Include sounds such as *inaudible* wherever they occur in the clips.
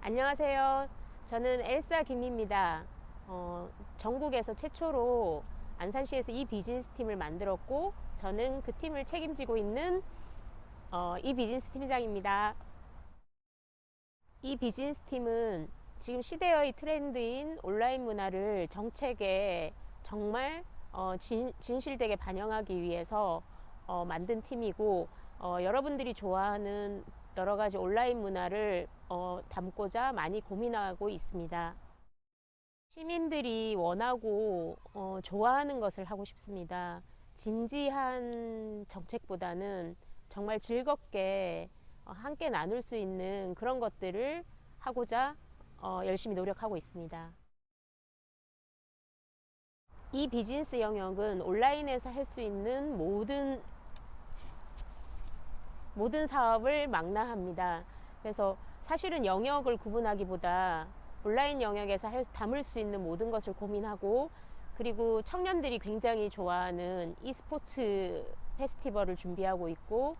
안녕하세요. 저는 엘사 김입니다. 어, 전국에서 최초로 안산시에서 이 비즈니스 팀을 만들었고, 저는 그 팀을 책임지고 있는 어, 이 비즈니스 팀장입니다. 이 비즈니스 팀은 지금 시대의 트렌드인 온라인 문화를 정책에 정말 어, 진, 진실되게 반영하기 위해서 어, 만든 팀이고, 어, 여러분들이 좋아하는 여러 가지 온라인 문화를 어, 담고자 많이 고민하고 있습니다. 시민들이 원하고 어, 좋아하는 것을 하고 싶습니다. 진지한 정책보다는 정말 즐겁게 어, 함께 나눌 수 있는 그런 것들을 하고자 어, 열심히 노력하고 있습니다. 이 비즈니스 영역은 온라인에서 할 수 있는 모든 모든 사업을 망라합니다. 그래서 사실은 영역을 구분하기보다 온라인 영역에서 할, 담을 수 있는 모든 것을 고민하고 그리고 청년들이 굉장히 좋아하는 e스포츠 페스티벌을 준비하고 있고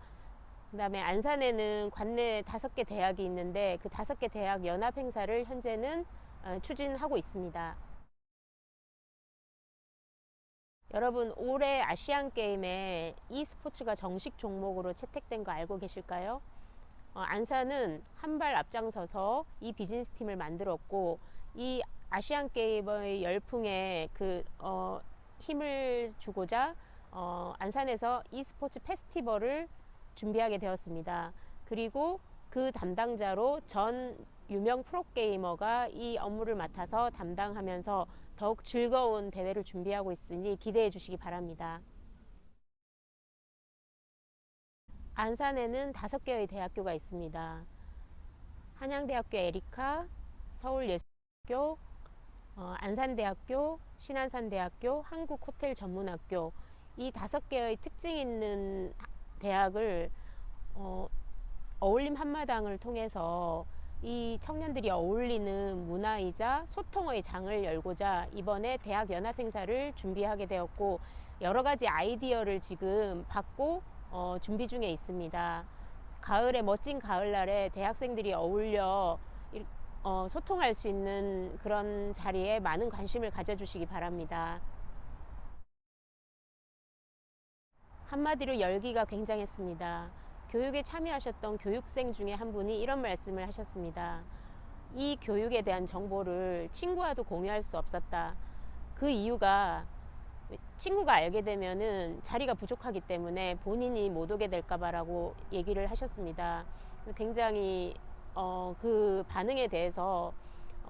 그다음에 안산에는 관내 다섯 개 대학이 있는데 그 다섯 개 대학 연합 행사를 현재는 어, 추진하고 있습니다. 여러분 올해 아시안 게임에 e스포츠가 정식 종목으로 채택된 거 알고 계실까요? 어, 안산은 한 발 앞장서서 이 비즈니스 팀을 만들었고 이 아시안 게임의 열풍에 그 어, 힘을 주고자 어, 안산에서 e스포츠 페스티벌을 준비하게 되었습니다. 그리고 그 담당자로 전 유명 프로게이머가 이 업무를 맡아서 담당하면서 더욱 즐거운 대회를 준비하고 있으니 기대해 주시기 바랍니다. 안산에는 다섯 개의 대학교가 있습니다. 한양대학교 에리카, 서울예술학교, 어, 안산대학교, 신안산대학교, 한국호텔전문학교 이 다섯 개의 특징 있는 대학을 어, 어울림 한마당을 통해서 이 청년들이 어울리는 문화이자 소통의 장을 열고자 이번에 대학 연합 행사를 준비하게 되었고 여러 가지 아이디어를 지금 받고 어, 준비 중에 있습니다. 가을에 멋진 가을날에 대학생들이 어울려 일- 어, 소통할 수 있는 그런 자리에 많은 관심을 가져주시기 바랍니다. 한마디로 열기가 굉장했습니다. 교육에 참여하셨던 교육생 중에 한 분이 이런 말씀을 하셨습니다. 이 교육에 대한 정보를 친구와도 공유할 수 없었다. 그 이유가 친구가 알게 되면은 자리가 부족하기 때문에 본인이 못 오게 될까봐라고 얘기를 하셨습니다. 굉장히 어, 그 반응에 대해서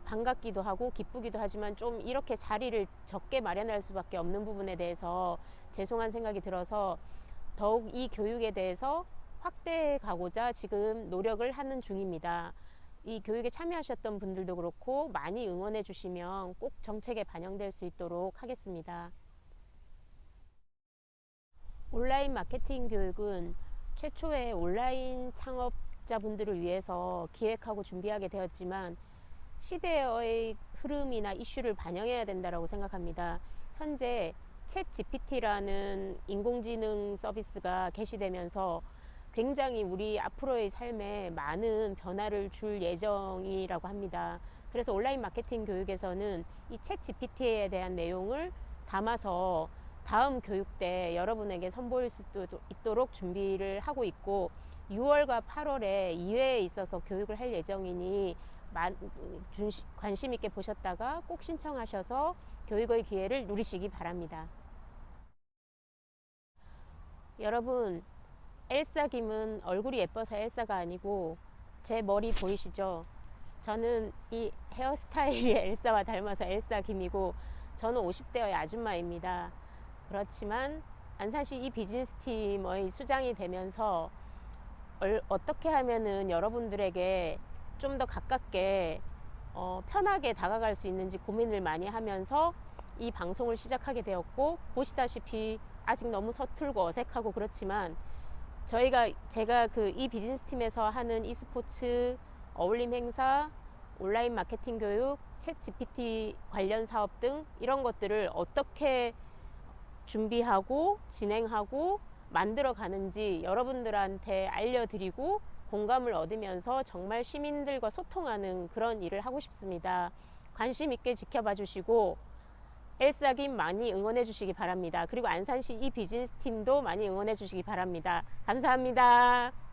반갑기도 하고 기쁘기도 하지만 좀 이렇게 자리를 적게 마련할 수밖에 없는 부분에 대해서 죄송한 생각이 들어서 더욱 이 교육에 대해서 확대해 가고자 지금 노력을 하는 중입니다. 이 교육에 참여하셨던 분들도 그렇고 많이 응원해 주시면 꼭 정책에 반영될 수 있도록 하겠습니다. 온라인 마케팅 교육은 최초의 온라인 창업자분들을 위해서 기획하고 준비하게 되었지만 시대의 흐름이나 이슈를 반영해야 된다고 생각합니다. 현재 챗 GPT라는 인공지능 서비스가 개시되면서 굉장히 우리 앞으로의 삶에 많은 변화를 줄 예정이라고 합니다. 그래서 온라인 마케팅 교육에서는 이 챗 GPT에 대한 내용을 담아서 다음 교육 때 여러분에게 선보일 수 있도록 준비를 하고 있고 6월과 8월에 2회에 있어서 교육을 할 예정이니 관심 있게 보셨다가 꼭 신청하셔서 교육의 기회를 누리시기 바랍니다. 여러분, 엘사 김은 얼굴이 예뻐서 엘사가 아니고 제 머리 보이시죠? 저는 이 헤어스타일이 *laughs* 엘사와 닮아서 엘사 김이고 저는 50대의 아줌마입니다. 그렇지만 안산시 이 비즈니스 팀의 수장이 되면서 어떻게 하면은 여러분들에게 좀 더 가깝게 어, 편하게 다가갈 수 있는지 고민을 많이 하면서 이 방송을 시작하게 되었고 보시다시피 아직 너무 서툴고 어색하고 그렇지만 저희가 제가 그 이 비즈니스 팀에서 하는 e스포츠 어울림 행사 온라인 마케팅 교육 챗 GPT 관련 사업 등 이런 것들을 어떻게 준비하고 진행하고 만들어 가는지 여러분들한테 알려드리고 공감을 얻으면서 정말 시민들과 소통하는 그런 일을 하고 싶습니다. 관심 있게 지켜봐 주시고 엘사김 많이 응원해 주시기 바랍니다. 그리고 안산시 이 비즈니스 팀도 많이 응원해 주시기 바랍니다. 감사합니다.